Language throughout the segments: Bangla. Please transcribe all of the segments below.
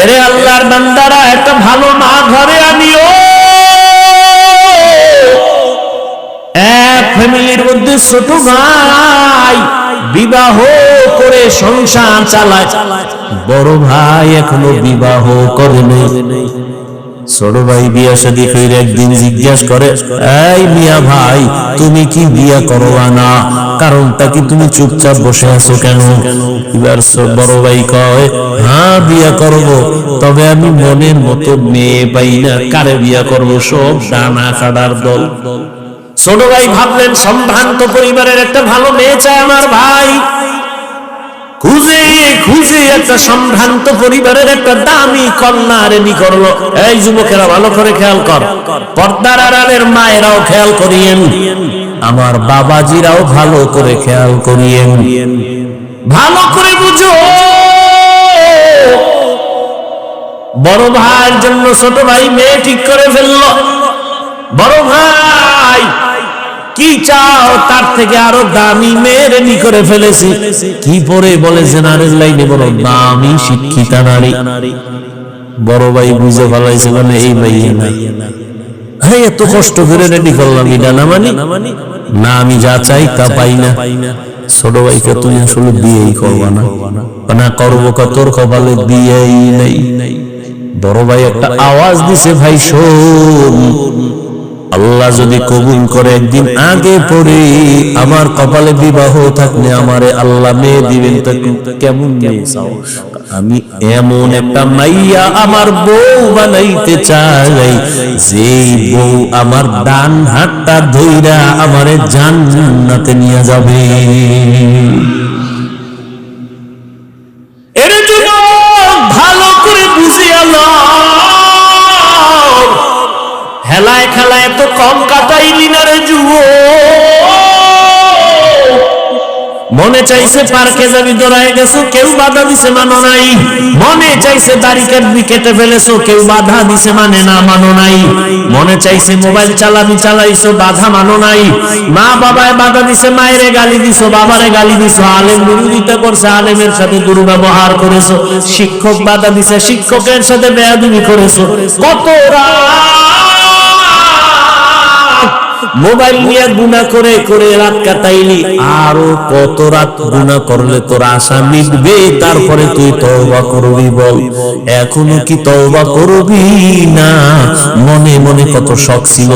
এরে আল্লাহর বান্দারা একটা ভালো মা ঘরে আনিও। এক ফ্যামিলির মধ্যে ছোট বিবাহ করে সংসার চালায়। বড় ভাই এখনও বিবাহ করে নেই। ছোট ভাই বিয়া শাদী করে একদিন করে, এই মিয়া ভাই, তুমি কি বিয়া করবা না? কারণটা কি তুমি চুপচাপ বসে আছো কেন? এবার বড় ভাই কয় হ্যাঁ বিয়া করব। তবে আমি মনের মতো মেয়ে পাই না। কারে বিয়া করব? সব ডানা কাটার দল। ছোট ভাই ভাবলেন সম্ভ্রান্ত পরিবারের একটা ভালো মেয়ে চায় আমার ভাই। খুঁজে খুঁজে একটা সম্ভ্রান্ত পরিবারের একটা দামি কন্যা রেডি করল এই যুবকেরা ভালো করে খেয়াল কর। পর্দার আড়ালের মায়েরাও খেয়াল করিয়েন। আমার বাবাজিরাও ভালো করে খেয়াল করিয়েন। ভালো করে বুঝো। বড় ভাইয়ের জন্য ছোট ভাই মেয়ে ঠিক করে ফেলল। বড় ভাই কি চাও? তার থেকে আরও দামি মেয়ে রেডি করে ফেলেছি। কি পরে বলে জেনারেল লাইনে বড় দামি শিক্ষিতা নারী। বড় ভাই বুঝে ফেলাইছে মানে এই না। এত কষ্ট করে রেডি করলাম, এটা না না, আমি যা চাই তা পাই না। ছোট ভাইকে তুমি আসলে বিয়েই করবা না। না, করব তোর কপালে বিয়েই নেই। বড় ভাই একটা আওয়াজ দিছে, ভাই, শোন। আল্লাহ যদি কবুল করে একদিন আগে পড়ে আমার কপালে বিবাহ থাকলে আমারে আল্লাহ মেয়ে দিবেন কেমন? আমি এমন একটা মাইয়া আমার বউ বানাইতে চাই যে বউ আমার ডান হাতটা ধইরা আমারে জান্নাতে নিয়ে যাবে হেলায় খেলায় তো কম কাটাইলি না রে যুব মনে চাইছে পার্কে যাবি দৌড়ায় গেছো, কেউ বাধা দিছে মানো নাই। মনে চাইছে দাড়ি কাটবি, কেটে ফেলেছো, কেউ বাধা দিছে মানে না মানো নাই। মনে চাইছে মোবাইল চালাবি, চালাইছো, বাধা মানো নাই। মা বাবায় বাধা দিছে, মায়েরে গালি দিছো, বাবারে গালি দিছো, আলেম বিরোধিতা করছে, আলেমের সাথে দুর্ব্যবহার করেছ। শিক্ষক বাধা দিছে, শিক্ষকের সাথে বেয়াদবি করেছ। কত রাত মোবাইল নিয়ে গুণা করে করে রাত কাটাইলি। আরও কত রাত গুণা করলে তোর আশা মিটবে? তারপরে তুই তওবা করবি বল। এখনও কি তওবা করবি না? মনে মনে কত শখ ছিল,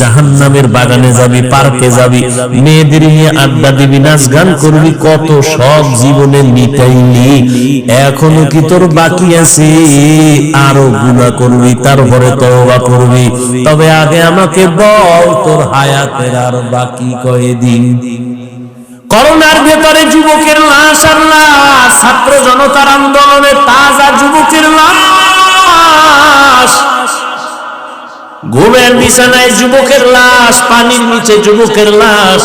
জাহান্নামের বাগানে যাবি, পার্কে যাবি, মেয়েদের নিয়ে আড্ডা দিবি, নাচ গান করবি, কত শখ জীবনে মিটাইলি। এখনও কি তোর বাকি আছে? আরও গুণা করবি, তারপরে তওবা করবি। তবে আগে আমাকে বল, তোর হায়াতের আর বাকি কয়দিন? করোনার ভেতরে যুবকের লাশ আর লাশ ছাত্র জনতার আন্দোলনে তাজা যুবকের লাশ। ঘুমের বিছানায় যুবকের লাশ, পানির নিচে যুবকের লাশ।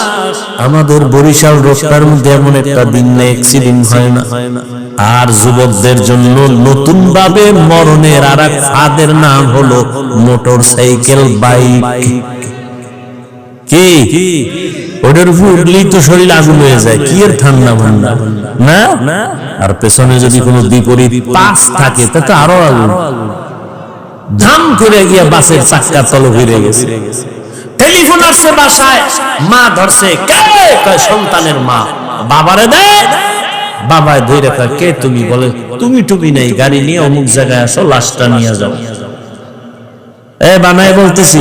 আমাদের বরিশাল রোডটার মধ্যে এমন একটা দিন না অ্যাক্সিডেন্ট হয় না। আর যুবকদের জন্য নতুন ভাবে মরণের আর এক নাম হলো মোটর সাইকেল বাইক। কি? ওটার উপর উঠলেই তো শরীর আগুন হয়ে যায়। কি এর ঠান্ডা ভান্ডা? না? আর পেছনে যদি কোনো বিপরীত পাশ থাকে তা তো আরও আগুন। ধাম করে গিয়া বাসের চাক্কা তলে ফিরে গেছে। টেলিফোন আসছে বাসায় মা ধরছে কে কয় সন্তানের মা। বাবারে দে। বাবায় ধরে কে তুমি? বলে তুমি টুবি নাই গাড়ি নিয়ে অমুক জায়গায় আসো লাশটা নিয়ে যাও। এ বানায় বলতেছি।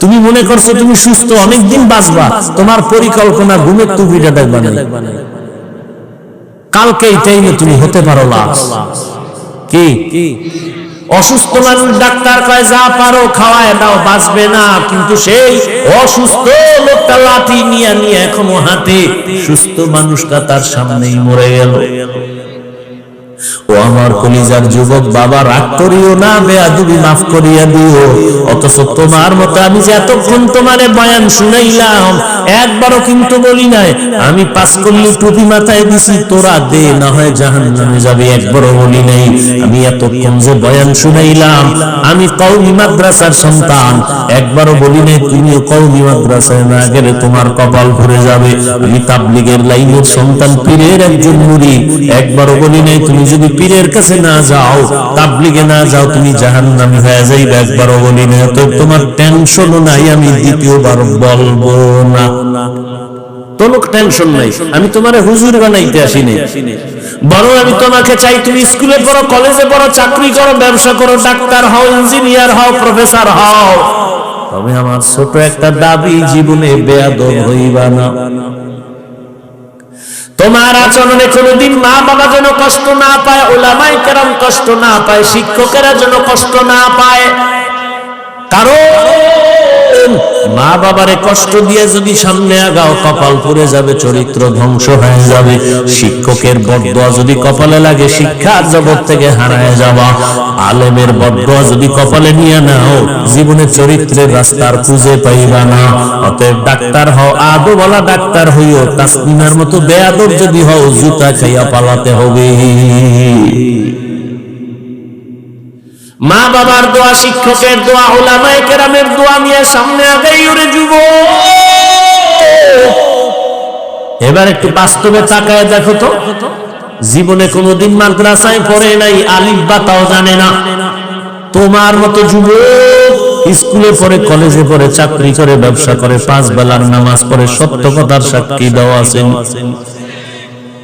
তুমি মনে করছ তুমি সুস্থ অনেকদিন বাঁচবা। তোমার পরিকল্পনা ঘুমের টুপিটা দেখবা না কালকে এই টাইমে তুমি হতে পারো লাশ। কি? অসুস্থ মানুষ ডাক্তার কয় যা পারো খাওয়ায় দাও বাঁচবে না। কিন্তু সেই অসুস্থ লোকটা লাঠি নিয়ে নিয়ে এখনও হাতে সুস্থ মানুষটা তার সামনেই মরে গেল। ও আমার কলিজার যুবক বাবা, রাগ করিও না, বেয়াদুবি মাফ করিয়া দিও। অথচ তোমার মতো আমি যে এতক্ষণ বয়ান শুনাইলাম, একবারও কিন্তু বলি নাই, আমি পাস টুপি মাথায় দিছি, তোরা দে, না হয় জাহান নামে যাবে, একবারও বলি নাই। আমি এতক্ষণ যে বয়ান শুনাইলাম, আমি কৌমি মাদ্রাসার সন্তান, একবারও বলি নাই, তুমিও কৌমি মাদ্রাসায় না গেলে তোমার কপাল ভরে যাবে। আমি তাবলিগের লাইনের সন্তান, পীরের একজন মুড়ি, একবারও বলি নাই, তুমি যদি পীরের কাছে না যাও, তাবলিগে না যাও, তুমি জাহান্নামী হয়ে যাইবে একবারও বলি না তো তোমার টেনশনও নাই, আমি দ্বিতীয়বার বলব না। তোমাকে চাই, তুমি স্কুলে পড়ো, কলেজে পড়ো, চাকরি করো, ব্যবসা করো, ডাক্তার হও, ইঞ্জিনিয়ার হও, প্রফেসর হও। তবে আমার ছোট একটা দাবি, জীবনে বেয়াদব হইবা না। তোমার আচরণে কোনোদিন মা বাবা যেন কষ্ট না পায়, ওলামাই কেরাম কষ্ট না পায়, শিক্ষকেরা যেন কষ্ট না পায়। কারণ মা বাবারে কষ্ট দিয়ে যদি সামনে আগাও, কপাল পুড়ে যাবে, চরিত্র ধ্বংস হয়ে যাবে। শিক্ষকের বদয়া যদি কপালে লাগে শিক্ষার জগৎ থেকে হারায় যাওয়া। আলেমের বদয়া যদি কপালে নিয়ে নাও, জীবনে চরিত্রের রাস্তার খুঁজে পাইবা না। অতএব ডাক্তার হও আদো বলা ডাক্তার হইও তাসমিনার মতো বেয়াদব যদি হও, জুতা খাইয়া পালাতে হবে মা বাবার দোয়া, শিক্ষকের দোয়া ওলামায়ে কেরামের দোয়া নিয়ে সামনে আগাই ওরে যুব। এবার একটু বাস্তবে তাকায় দেখো তো। জীবনে কোনোদিন মাদ্রাসায় পড়ে নাই, আলিফ বা তাও জানে না। তোমার মতো যুব স্কুলে পড়ে, কলেজে পড়ে, চাকরি করে, ব্যবসা করে, পাঁচ বেলার নামাজ পড়ে, সত্য কথার সাক্ষী দেওয়া আছেন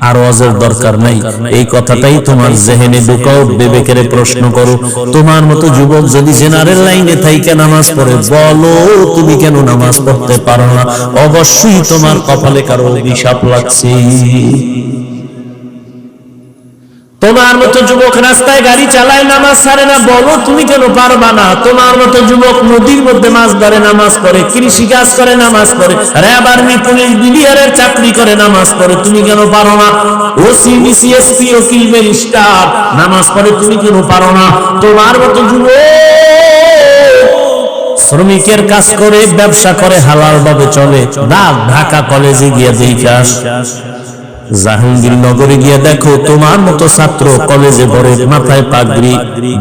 আর ওয়াজের দরকার নাই। এই কথাটাই তোমার জেহেনে ঢুকাও বিবেকের প্রশ্ন করো। তোমার মতো যুবক যদি জেনারেল লাইনে থাইকে নামাজ পড়ে বলো তুমি কেন নামাজ পড়তে পারো না? অবশ্যই তোমার কপালে কারও অভিশাপ লাগছে। তোমার মতো যুবক রাস্তায় গাড়ি চালায়, নামাজ ছাড়ে না। বলো, তুমি কেন পারবা না? তোমার মতো যুবক নদীর মধ্যে মাছ ধরে, নামাজ পড়ে। কৃষি কাজ করে, নামাজ পড়ে। র্যাব আর্মি পুলিশ বিডিআরের চাকরি করে, নামাজ পড়ে। তুমি কেন পারো না? ওসি বিসিএসপি ওকিল ম্যাজিস্ট্রেট নামাজ পড়ে, তুমি কেন পারো না? তোমার মতো যুবক শ্রমিকের কাজ করে, ব্যবসা করে হালাল ভাবে চলে। না ঢাকা কলেজে গিয়ে দেখে আস। জাহাঙ্গীরনগরে গিয়ে দেখো, তোমার মতো ছাত্র কলেজে পড়ে মাথায় পাগড়ি,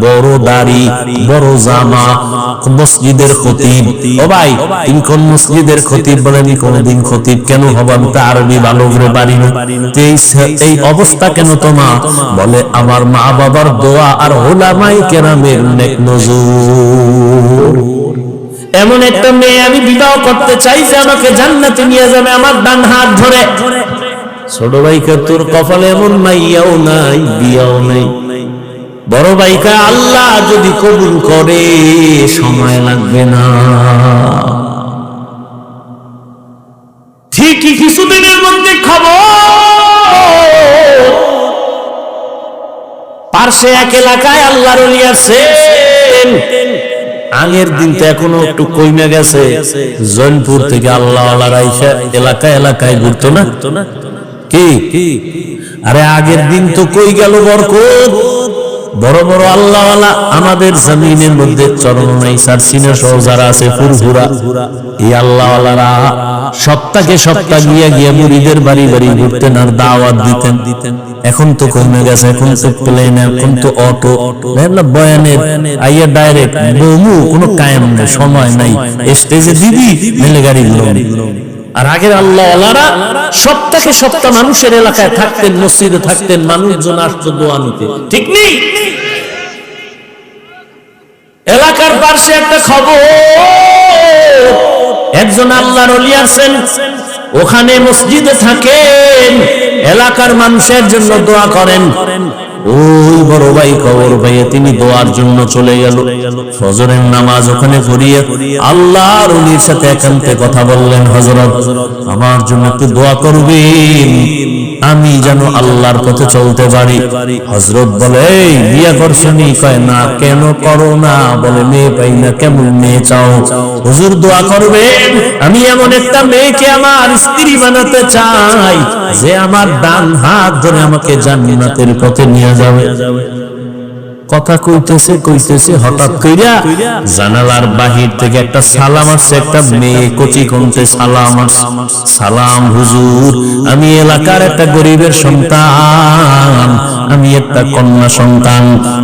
বড় দাড়ি, বড় জামা, মসজিদের খতিব। ও ভাই, তুমি মসজিদের খতিব বলেনি কোনদিন খতিব কেন হবান তা আরবি ভালো করে পারি না। এই অবস্থা কেন তোমা বলে, আমার মা বাবার দোয়া আর হোলামাই কেরামের নেক নজর। এমন একটা মেয়ে আমি বিবাহ করতে চাই যে আমাকে জান্নাতে নিয়ে যাবে আমার ডান হাত ধরে। ছোট ভাইকে তোর কপালে এমন মাইয়াও নাই, বিয়াও নাই। বড় ভাইকা আল্লাহ যদি কবুল করে, সময় লাগবে না। ঠিকই কিছুদিনের মধ্যে খবর। পার্শ্বে এক এলাকায় আল্লাহর আছেন আগের দিন তো এখনও একটু কইমে গেছে। জৈনপুর থেকে আল্লাহ আইসা এলাকায় এলাকায় ঘুরতো না? কি? আরে আগের দিন তো কই গেল বরকত? বড় বড় আল্লাহ আমাদের জমিনের মধ্যে চরণাই সারসিনা সহ যারা আছে, ফুরফুরা। এই সপ্তাহে সপ্তাহ মুড়িদের বাড়ি বাড়ি ঘুরতেন আর দাওয়াত দিতেন। এখন তো কমে গেছে, এখন তো প্লেন এখন তো অটো বয়ানের ডাইরেক্ট কোনো কায়েম নেই, সময় নাই। স্টেজে দিবি, মেলে গাড়ি আর আগের আল্লাহ আল্লাহরা সপ্তাহে সপ্তাহ মানুষের এলাকায় থাকতেন, মসজিদে থাকতেন, মানুষজন আসতো দোয়া নিতে। ঠিক নেই? এলাকার পাশে একটা খবর। একজন আল্লাহর অলি আছেন, ওখানে মসজিদে থাকেন, এলাকার মানুষের জন্য দোয়া করেন। ওই বড় ভাই কবর ভাইয়া তিনি দোয়ার জন্য চলে গেল। ফজরের নামাজ ওখানে পড়িয়ে আল্লাহর উনির সাথে একান্তে কথা বললেন হজরত আমার জন্য একটু দোয়া করবেন। আমি যেন আল্লাহর পথে চলতে পারি। হজরত বলে বিয়া করছনি? কয় না কেন করো না? বলে মেয়ে পাই না কেমন মেয়ে চাও? হুজুর দোয়া করবে আমি এমন একটা মেয়েকে আমার স্ত্রী বানাতে চাই যে আমার ডান হাত ধরে আমাকে জান্নাতের পথে নিয়ে যাবে। কথা কইতেছে কইতেছে, হঠাৎ কইরা জানালার বাহির থেকে একটা সালাম আসছে, একটা মেয়ে কচি কমতে সালাম। সালাম হুজুর, আমি এলাকার একটা গরিবের সন্তান আমি একটা কন্যা সন্তান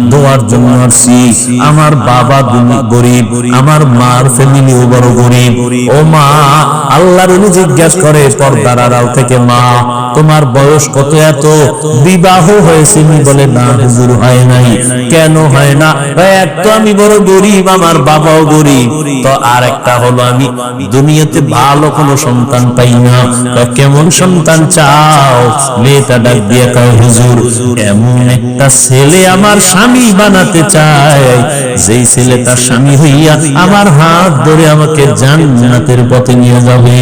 দোয়ার জন্য আসছি। আমার বাবা গরিব আমার মার ফ্যামিলিও বড় গরিব। ও মা আল্লাহর উনি জিজ্ঞাসা করে পর্দার আড়াল থেকে মা তোমার বয়স কত এত? বিবাহ হয়েছে নি বলে না হুজুর হয় নাই। কেন হয় না? এক তো আমি বড় গরিব আমার বাবাও গরিব। তো আর একটা হলো আমি দুনিয়াতে ভালো কোনো সন্তান পাই না। কয়, কেমন সন্তান চাও? মেয়েটা ডাক দিয়ে কয় হুজুর এমন একটা ছেলে আমার স্বামী বানাতে চায়। যেই ছেলে তার স্বামী হইয়া আমার হাত ধরে আমাকে জান্নাতের পথে নিয়ে যাবে।